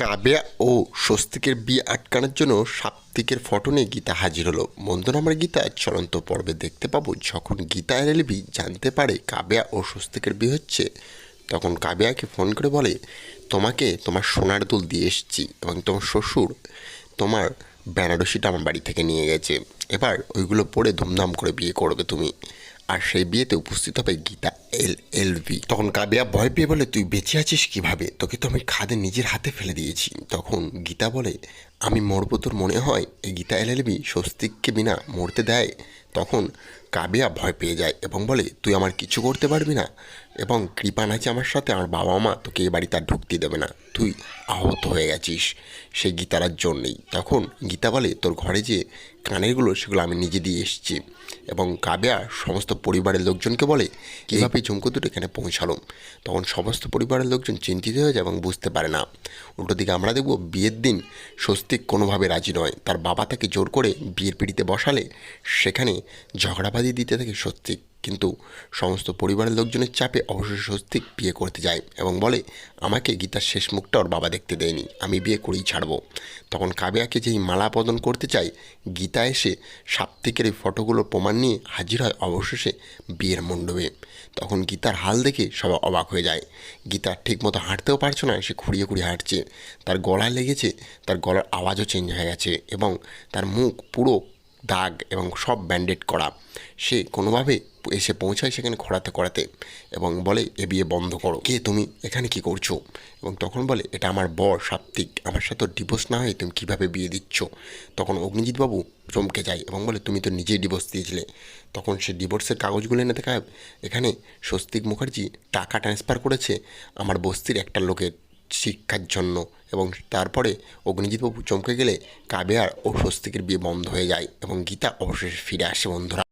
কাব্যা ও স্বস্তিকের বিয়ে আটকানোর জন্য সাপ্তিকের ফটো নিয়ে গীতা হাজির হলো। আমরা গীতা চলন্ত পর্বে দেখতে পাবো, যখন গীতা এলএলবি জানতে পারে কাব্যা ও স্বস্তিকের বিয়ে হচ্ছে, তখন কাব্যাকে ফোন করে বলে, তোমাকে তোমার সোনার দুল দিয়ে এসেছি এবং তোমার শ্বশুর তোমার বেনারসিটা আমার বাড়ি থেকে নিয়ে গেছে। এবার ওইগুলো পরে ধুমধাম করে বিয়ে করবে তুমি। আর সেই বিয়েতে উপস্থিত হবে গীতা এল এল ভি তখন কাবিয়া ভয় পেয়ে বলে, তুই বেঁচে আছিস কীভাবে? তোকে তো আমি খাদে নিজের হাতে ফেলে দিয়েছি। তখন গীতা বলে, আমি মরবো তোর মনে হয়? এই গীতা এল এল, বি স্বস্তিককে বিনা মরতে দেয়। তখন কাবিয়া ভয় পেয়ে যায় এবং বলে, তুই আমার কিছু করতে পারবি না? এবং কৃপা আছে আমার সাথে, আমার বাবা মা তোকে এ বাড়িতে আর ঢুকতে দেবে না। তুই আহত হয়ে গেছিস। সেই গীতারার জন্যেই তখন গীতা বলে, তোর ঘরে যে কানেরগুলো, সেগুলো আমি নিজে দিয়ে এসেছি। এবং কাব্যা সমস্ত পরিবারের লোকজনকে বলে, কীভাবে ঝুমকো দুটো এখানে পৌঁছালো? তখন সমস্ত পরিবারের লোকজন চিন্তিত হয়ে যায় এবং বুঝতে পারে না। উল্টো দিকে আমরা দেখব, বিয়ের দিন স্বস্তিক কোনোভাবে রাজি নয়। তার বাবা তাকে জোর করে বিয়ের পিড়িতে বসালে সেখানে ঝগড়াবাজি দিতে থাকে স্বস্তিক কিন্তু সমস্ত পরিবারের লোকজনের চাপে অবশেষে স্বস্তিক বিয়ে করতে যায় এবং বলে, আমাকে গীতার শেষ মুখটা ওর বাবা দেখতে দেয়নি, আমি বিয়ে করেই ছাড়বো। তখন কাবিয়াকে যেই মালা প্রদান করতে চাই গীতা এসে সাপ্তিকের এই ফটোগুলোর প্রমাণ নিয়ে হাজির হয় অবশেষে বিয়ের মণ্ডপে। তখন গীতার হাল দেখে সবাই অবাক হয়ে যায়। গীতা ঠিকমতো হাঁটতেও পারছে না, সে খুঁড়িয়ে খুঁড়িয়ে হাঁটছে। তার গলায় লেগেছে, তার গলার আওয়াজও চেঞ্জ হয়ে গেছে এবং তার মুখ পুরো দাগ এবং সব ব্যান্ডেড করা। সে কোনোভাবে এসে পৌঁছায় সেখানে খোঁড়াতে করাতে এবং বলে, এ বিয়ে বন্ধ করো। কে তুমি? এখানে কি করছ? এবং তখন বলে, এটা আমার বর সাত্বিক আমার সাথে ডিভোর্স না হয়ে তুমি কীভাবে বিয়ে দিচ্ছ? তখন অগ্নিজিৎবাবু চমকে যায় এবং বলে, তুমি তো নিজেই ডিভোর্স দিয়েছিলে। তখন সে ডিভোর্সের কাগজগুলো এনে দেখায়, এখানে স্বস্তিক মুখার্জি টাকা ট্রান্সফার করেছে। আমার বস্তির একটা লোকের শিক্ষার জন্য এবং তারপরে অগ্নিজিৎবাবু চমকে গেলে কাবেয়ার ও স্বস্তিকের বিয়ে বন্ধ হয়ে যায় এবং গীতা অবশেষে ফিরে আসে বন্ধুরা।